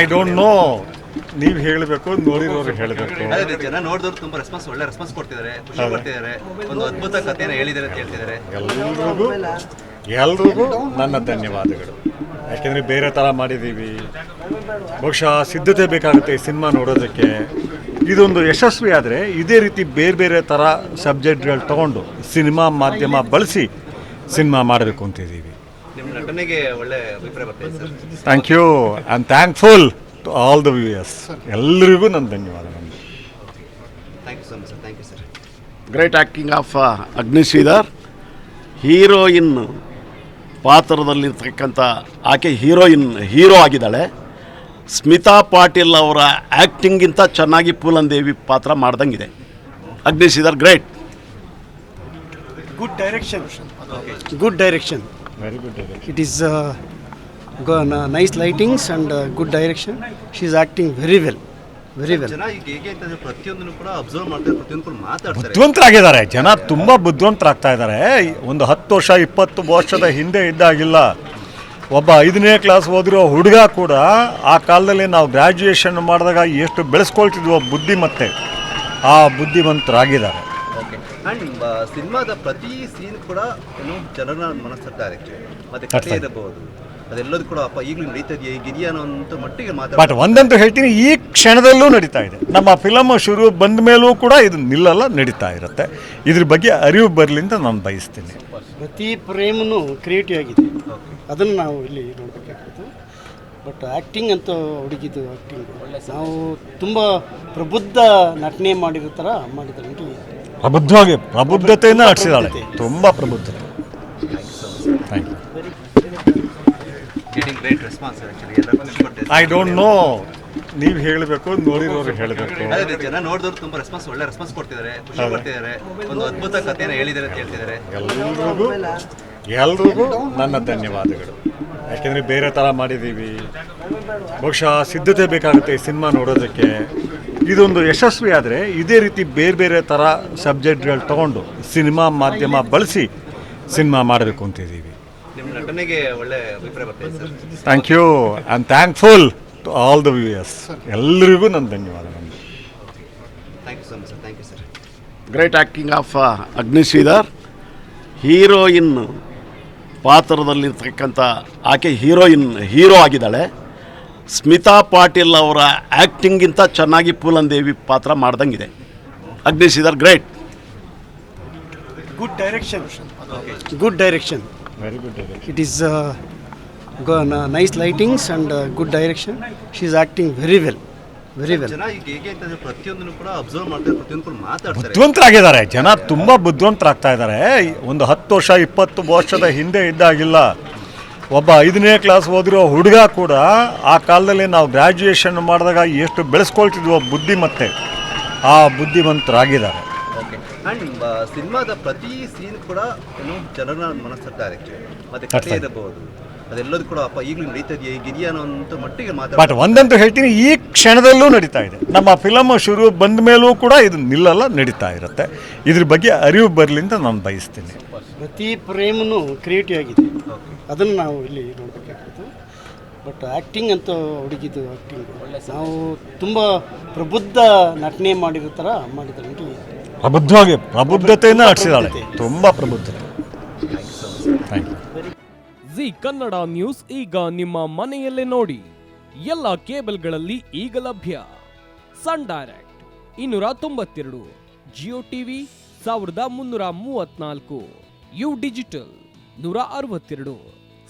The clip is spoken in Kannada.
ಐ ಡೋಂಟ್ ನೋ ನೀವು ಹೇಳಬೇಕು ನೋಡಿರೋರು ಹೇಳಬೇಕು. ಅದೇ ಜನ ನೋಡಿದವ್ರು ತುಂಬಾ ರೆಸ್ಪಾನ್ಸ್ ಒಳ್ಳೆ ರೆಸ್ಪಾನ್ಸ್ ಕೊಡ್ತಿದ್ದಾರೆ ಖುಷಿ ಕೊಡ್ತಿದ್ದಾರೆ ಒಂದು ಅದ್ಭುತ ಕಥೆನ ಹೇಳಿದ್ದಾರೆ ಅಂತ ಹೇಳ್ತಿದ್ದಾರೆ. ಎಲ್ರಿಗೂ ಎಲ್ರಿಗೂ ನನ್ನ ಧನ್ಯವಾದಗಳು. ಯಾಕೆಂದರೆ ಬೇರೆ ಥರ ಮಾಡಿದ್ದೀವಿ ಬಹುಶಃ ಸಿದ್ಧತೆ ಬೇಕಾಗುತ್ತೆ ಈ ಸಿನಿಮಾ ನೋಡೋದಕ್ಕೆ. ಇದೊಂದು ಯಶಸ್ವಿ ಆದರೆ ಇದೇ ರೀತಿ ಬೇರೆ ಬೇರೆ ಥರ ಸಬ್ಜೆಕ್ಟ್ಗಳು ತಗೊಂಡು ಸಿನಿಮಾ ಮಾಧ್ಯಮ ಬಳಸಿ ಸಿನಿಮಾ ಮಾಡಬೇಕು ಅಂತಿದ್ದೀವಿ ನಿಮ್ಮ ನಟನೆಗೆ ಒಳ್ಳೆ ಅಭಿಪ್ರಾಯ ಬರ್ತಿದೆ sir. Thank you and thankful to all the viewers ಎಲ್ಲರಿಗೂ ನನ್ನ ಧನ್ಯವಾದಗಳು thank you so much sir thank you sir great acting of Agni Shridhar heroine ಪಾತ್ರದಲ್ಲಿರ್ತಕ್ಕಂಥ ಆಕೆ ಹೀರೋಯಿನ್ ಹೀರೋ ಆಗಿದ್ದಾಳೆ. ಸ್ಮಿತಾ ಪಾಟೀಲ್ ಅವರ ಆ್ಯಕ್ಟಿಂಗ್ಗಿಂತ ಚೆನ್ನಾಗಿ ಪೂಲನ್ ದೇವಿ ಪಾತ್ರ ಮಾಡ್ದಂಗಿದೆ. Good direction great good direction good direction. Very good it is uh, go- uh, nice lightings and uh, good direction. She is acting very well very well ಜನ ಈಗ ಹೇಗೆ ಅಂತಂದ್ರೆ ಪ್ರತಿಯೊಂದನ್ನು ಕೂಡ ಅಬ್ಸರ್ವ್ ಮಾಡ್ತಾರೆ ಪ್ರತಿಯೊಂದು ಕೂಡ ಮಾತಾಡ್ತಾರೆ. ಬುದ್ಧಿವಂತರಾಗಿದ್ದಾರೆ. ಜನ ತುಂಬ ಬುದ್ಧಿವಂತರಾಗ್ತಾ ಇದ್ದಾರೆ. ಒಂದು ಹತ್ತು ವರ್ಷ ಇಪ್ಪತ್ತು ವರ್ಷದ ಹಿಂದೆ ಇದ್ದಾಗಿಲ್ಲ. ಒಬ್ಬ ಐದನೇ ಕ್ಲಾಸ್ ಓದಿರೋ ಹುಡುಗ ಕೂಡ ಆ ಕಾಲದಲ್ಲಿ ನಾವು ಗ್ರ್ಯಾಜುಯೇಷನ್ ಮಾಡಿದಾಗ ಎಷ್ಟು ಬೆಳೆಸ್ಕೊಳ್ತಿದ್ವೋ ಬುದ್ಧಿ ಮತ್ತೆ ಆ ಬುದ್ಧಿವಂತರಾಗಿದ್ದಾರೆ. ಓಕೆ ಆ್ಯಂಡ್ ಸಿನಿಮಾದ ಪ್ರತಿ ಸೀನ್ ಕೂಡ ಏನು ಜನರ ಮನಸ್ಸತ್ತಾರೆ ಮತ್ತೆ ಕಥೆ. ಇರಬಹುದು. ಅದೆಲ್ಲದೂ ಕೂಡ ಅಪ್ಪ ಈಗಲೂ ನಡೀತಾ ಇದೆಯಾ? ಈಗಿದೆಯಾ ಅನ್ನೋ ಮಟ್ಟಿಗೆ ಬಟ್ ಮಾತಾಡ್ತಾರೆ ಒಂದಂತೂ ಹೇಳ್ತೀನಿ ಈ ಕ್ಷಣದಲ್ಲೂ ನಡೀತಾ ಇದೆ. ನಮ್ಮ ಫಿಲಮ್ ಶುರು ಬಂದ ಮೇಲೂ ಕೂಡ ಇದು ನಿಲ್ಲಲ್ಲ ನಡೀತಾ ಇರುತ್ತೆ. ಇದ್ರ ಬಗ್ಗೆ ಅರಿವು ಬರಲಿ ಅಂತ ನಾನು ಬಯಸ್ತೀನಿ. ಪ್ರತಿ ಪ್ರೇಮನು ಕ್ರಿಯೇಟಿವ್ ಆಗಿದೆ. ಅದನ್ನು ನಾವು ಇಲ್ಲಿ ನೋಡಬೇಕಾಗಿತ್ತು ಬಟ್ ಆ್ಯಕ್ಟಿಂಗ್ ಅಂತ ಹುಡುಗಿದು ಆ್ಯಕ್ಟಿಂಗ್ ನಾವು ತುಂಬ ಪ್ರಬುದ್ಧ ನಟನೆ ಮಾಡಿರೋ ಥರ ಮಾಡಿದ್ರು ಪ್ರಬುದ್ಧವಾಗಿ ಪ್ರಬುದ್ಧತೆಯಿಂದ ನಡೆಸಿದಾಳೆ ತುಂಬ ಪ್ರಬುದ್ಧತೆ. Thank you I don't know ನೀವು ಹೇಳಬೇಕು ನೋಡಿರೋರು ಹೇಳಬೇಕು. ಅದೇ ಜನ ನೋಡಿದವ್ರು ತುಂಬಾ ರೆಸ್ಪಾನ್ಸ್ ಒಳ್ಳೆ ರೆಸ್ಪಾನ್ಸ್ ಕೊಡ್ತಿದ್ದಾರೆ ಖುಷಿ ಕೊಡ್ತಿದ್ದಾರೆ. ಒಂದು ಅದ್ಭುತ ಕಥೆನ ಹೇಳಿದ್ದಾರೆ ಅಂತ ಹೇಳ್ತಿದ್ದಾರೆ. ಎಲ್ರಿಗೂ ಎಲ್ರಿಗೂ ನನ್ನ ಧನ್ಯವಾದಗಳು. ಯಾಕೆಂದರೆ ಬೇರೆ ಥರ ಮಾಡಿದ್ದೀವಿ. ಬಹುಶಃ ಸಿದ್ಧತೆ ಬೇಕಾಗುತ್ತೆ ಈ ಸಿನಿಮಾ ನೋಡೋದಕ್ಕೆ. ಇದೊಂದು ಯಶಸ್ವಿ ಆದರೆ ಇದೇ ರೀತಿ ಬೇರೆ ಬೇರೆ ಥರ ಸಬ್ಜೆಕ್ಟ್ಗಳು ತಗೊಂಡು ಸಿನಿಮಾ ಮಾಧ್ಯಮ ಬಳಸಿ ಸಿನಿಮಾ ಮಾಡಬೇಕು ಅಂತಿದ್ದೀವಿ ನಿಮ್ಮ ನಟನೆಗೆ ಒಳ್ಳೆ ಅಭಿಪ್ರಾಯ sir. Thank you and thankful to all the viewers ಎಲ್ಲರಿಗೂ ನನ್ನ ಧನ್ಯವಾದ. Thank you so much sir thank you sir great acting of Agni Sridhar heroine ಪಾತ್ರದಲ್ಲಿರ್ತಕ್ಕಂಥ ಆಕೆ ಹೀರೋಯಿನ್ ಹೀರೋ ಆಗಿದ್ದಾಳೆ. ಸ್ಮಿತಾ ಪಾಟೀಲ್ ಅವರ ಆ್ಯಕ್ಟಿಂಗಿಂತ ಚೆನ್ನಾಗಿ ಪೂಲನ್ ದೇವಿ ಪಾತ್ರ ಮಾಡ್ದಂಗಿದೆ. Agni Sridhar great good direction good direction very good it is nice lightings and good direction she is acting very well very well ಬುದ್ಧಿವಂತರಾಗಿದ್ದಾರೆ. ಜನ ತುಂಬ ಬುದ್ಧಿವಂತರಾಗ್ತಾ ಇದ್ದಾರೆ. ಒಂದು ಹತ್ತು ವರ್ಷ ಇಪ್ಪತ್ತು ವರ್ಷದ ಹಿಂದೆ ಇದ್ದಾಗಿಲ್ಲ. ಒಬ್ಬ ಐದನೇ ಕ್ಲಾಸ್ ಓದಿರೋ ಹುಡುಗ ಕೂಡ ಆ ಕಾಲದಲ್ಲಿ ನಾವು ಗ್ರ್ಯಾಜುಯೇಷನ್ ಮಾಡಿದಾಗ ಎಷ್ಟು ಬೆಳೆಸ್ಕೊಳ್ತಿದ್ವೋ ಬುದ್ಧಿ ಮತ್ತೆ ಆ ಬುದ್ಧಿವಂತರಾಗಿದ್ದಾರೆ. ಓಕೆ ಆ್ಯಂಡ್ ಸಿನಿಮಾದ ಪ್ರತಿ ಸೀನ್ ಕೂಡ ಏನು ಜನರ ಮನಸ್ಸತ್ತಾರೆ ಮತ್ತೆ ಕಥೆ ತಟ್ತಾರೆ. ಇರಬಹುದು ಅದೆಲ್ಲದೂ ಕೂಡ ಅಪ್ಪ ಈಗಲೂ ನಡೀತಾ ಇದೆಯಾ? ಈಗಿದೆಯಾ ಅನ್ನೋ ಮಟ್ಟಿಗೆ ಬಟ್ ಒಂದಂತೂ ಹೇಳ್ತೀನಿ ಈ ಕ್ಷಣದಲ್ಲೂ ನಡೀತಾ ಇದೆ. ನಮ್ಮ ಫಿಲಮ್ ಶುರು ಬಂದ ಮೇಲೂ ಕೂಡ ಇದು ನಿಲ್ಲಲ್ಲ ನಡೀತಾ ಇರುತ್ತೆ. ಇದ್ರ ಬಗ್ಗೆ ಅರಿವು ಬರಲಿ ಅಂತ ನಾನು ಬಯಸ್ತೀನಿ. ಪ್ರತಿ ಪ್ರೇಮನು ಕ್ರಿಯೇಟಿವ್ ಆಗಿದೆ. ಅದನ್ನು ನಾವು ಇಲ್ಲಿ ನೋಡಬೇಕಾಗಿತ್ತು ಬಟ್ ಆ್ಯಕ್ಟಿಂಗ್ ಅಂತ ಹುಡುಗಿದು ಆ್ಯಕ್ಟಿಂಗ್ ನಾವು ತುಂಬ ಪ್ರಬುದ್ಧ ನಟನೆ ಮಾಡಿರೋ ಥರ ಮಾಡಿದ್ದಾರೆ ನಟಿ. ಪ್ರಬುದ್ಧವಾಗಿ ಪ್ರಬುದ್ಧತೆಯನ್ನು ನಟಿಸಿದಾಳೆ ತುಂಬ ಪ್ರಬುದ್ಧತೆ. Thank you Zee Kannada news ಈಗ ನಿಮ್ಮ ಮನೆಯಲ್ಲೇ ನೋಡಿ. ಎಲ್ಲ ಕೇಬಲ್ಗಳಲ್ಲಿ ಈಗ ಲಭ್ಯ. ಸನ್ ಡೈರೆಕ್ಟ್ ಇನ್ನೂರ ತೊಂಬತ್ತೆರಡು. ಜಿಯೋ ಟಿವಿ ಸಾವಿರದ ಮುನ್ನೂರ ಮೂವತ್ನಾಲ್ಕು ಯು ಡಿಜಿಟಲ್ ನೂರ ಅರವತ್ತೆರಡು.